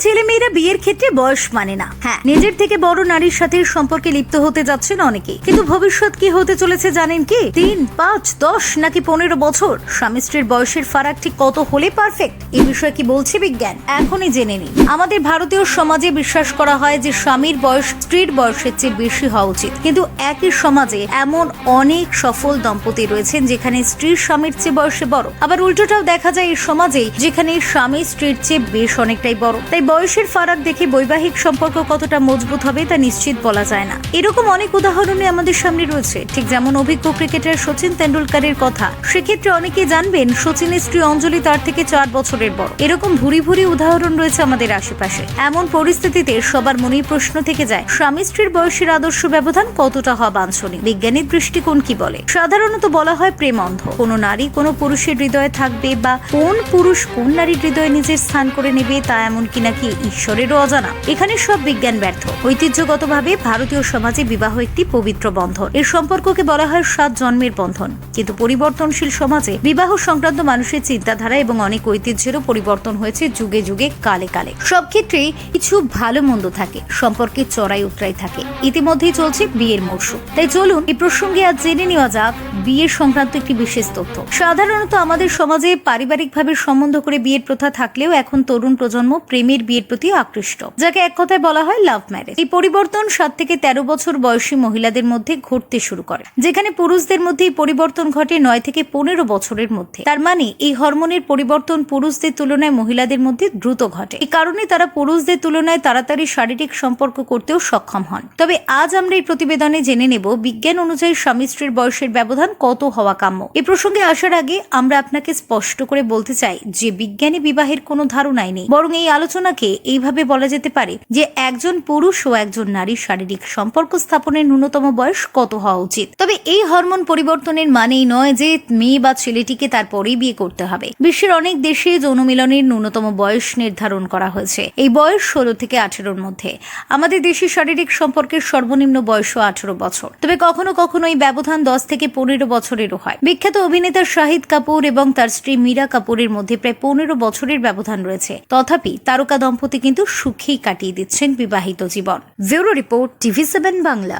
ছেলে মেয়েরা বিয়ের ক্ষেত্রে বয়স মানে না। হ্যাঁ। নিজের থেকে বড় নারীর সাথে সম্পর্কে লিপ্ত হতে যাচ্ছেন অনেকে। কিন্তু ভবিষ্যৎ কি হতে চলেছে জানেন কি? তিন পাঁচ দশ নাকি পনেরো বছর? স্বামী স্ত্রীর বয়সের ফারাক ঠিক কত হলে পারফেক্ট এই বিষয়ে কি বলছে বিজ্ঞান? এখনই জেনে নিন। আমাদের ভারতীয় সমাজে বিশ্বাস করা হয় যে স্বামীর বয়স স্ত্রীর বয়সের চেয়ে বেশি হওয়া উচিত। কিন্তু একই সমাজে এমন অনেক সফল দম্পতি রয়েছেন যেখানে স্ত্রীর স্বামীর চেয়ে বয়সে বড়। আবার উল্টোটাও দেখা যায় এই সমাজে যেখানে স্বামী স্ত্রীর চেয়ে বেশ অনেকটাই বড়। তাই বয়সের ফারাক দেখে বৈবাহিক সম্পর্ক কতটা মজবুত হবে তা নিশ্চিত বলা যায় না। এরকম অনেক উদাহরণই আমাদের সামনে রয়েছে। ঠিক যেমন অভিজ্ঞ ক্রিকেটার সচিন তেন্ডুলকারের কথা। সেক্ষেত্রে অনেকেই জানবেন, সচিনের স্ত্রী অঞ্জলি তার থেকে চার বছরের বড়। এরকম ভুরি ভুরি উদাহরণ রয়েছে আমাদের আশেপাশে। এমন পরিস্থিতিতে সবার মনেই প্রশ্ন থেকে যায়, স্বামী স্ত্রীর বয়সের আদর্শ ব্যবধান কতটা হওয়া বাঞ্ছনীয়? বিজ্ঞানীর দৃষ্টিকোণ কি বলে? সাধারণত বলা হয় প্রেম অন্ধ। কোনো নারী কোনো পুরুষের হৃদয়ে থাকবে বা কোন পুরুষ কোন নারীর হৃদয়ে নিজের স্থান করে নেবে তা এমন কি নাকি ঈশ্বরেরও অজানা? এখানে সব বিজ্ঞান ব্যর্থ। ঐতিহ্যগতভাবে ভারতীয় সমাজে বিবাহ একটি পবিত্র বন্ধন। এর সম্পর্ককে বলা হয় সাত জন্মের বন্ধন। কিন্তু পরিবর্তনশীল সমাজে বিবাহ সংক্রান্ত মানুষের চিন্তাধারা এবং অনেক ঐতিহ্যেরও পরিবর্তন হয়েছে যুগে যুগে, কালে কালে। সব ক্ষেত্রেই কিছু ভালো মন্দ থাকে, সম্পর্কে চড়াই উতরাই থাকে। ইতিমধ্যেই চলছে বিয়ের মরশুম। তাই চলুন এই প্রসঙ্গে আজ জেনে নেওয়া যাক বিয়ের সংক্রান্ত একটি বিশেষ তথ্য। সাধারণত আমাদের সমাজে পারিবারিকভাবে সম্বন্ধ করে বিয়ের প্রথা থাকলেও এখন তরুণ প্রজন্ম প্রেমের বিয়ের প্রতি আকৃষ্ট, যাকে এক কথায় বলা হয় লাভ ম্যারেজ এই পরিবর্তন সাত থেকে তেরো বছর বয়সী মহিলাদের মধ্যে ঘটতে শুরু করে, যেখানে পুরুষদের মধ্যে এই পরিবর্তন ঘটে নয় থেকে পনেরো বছরের মধ্যে। তার মানে এই হরমোনের পরিবর্তন পুরুষদের তুলনায় মহিলাদের মধ্যে দ্রুত ঘটে। এই কারণে তারা পুরুষদের তুলনায় তাড়াতাড়ি শারীরিক সম্পর্ক করতেও সক্ষম হন। তবে আজ আমরা এই প্রতিবেদনে জেনে নেব, বিজ্ঞান অনুযায়ী স্বামী স্ত্রীর বয়সের ব্যবধান কত হওয়া কাম্য। এ প্রসঙ্গে আসার আগে আমরা আপনাকে স্পষ্ট করে বলতে চাই যে বিজ্ঞানী বিবাহের কোনো ধারণাই নেই, বরং এই আলোচনাকে এইভাবে বলা যেতে পারে যে একজন পুরুষ ও একজন নারীর শারীরিক সম্পর্ক স্থাপনের ন্যূনতম বয়স কত হওয়া উচিত? তবে এই হরমোন পরিবর্তনের মানেই নয় যে মেয়ে বা ছেলেটিকে তারপরেই বিয়ে করতে হবে। বিশ্বের অনেক দেশে যৌন মিলনের ন্যূনতম বয়স নির্ধারণ করা হয়েছে। এই বয়স ষোলো থেকে আঠেরোর মধ্যে। আমাদের দেশে শারীরিক সম্পর্কের সর্বনিম্ন বয়সও আঠেরো বছর। তবে কখনো কখনো এই ব্যবধান দশ থেকে পনেরো বছরেরও হয়। বিখ্যাত অভিনেতা শাহিদ কাপুর এবং তার স্ত্রী মীরা কাপুরের মধ্যে প্রায় পনেরো বছরের ব্যবধান রয়েছে। তথাপি তারকা দম্পতি কিন্তু সুখেই কাটিয়ে দিচ্ছেন বিবাহিত জীবন। Bureau report TV seven Bangla.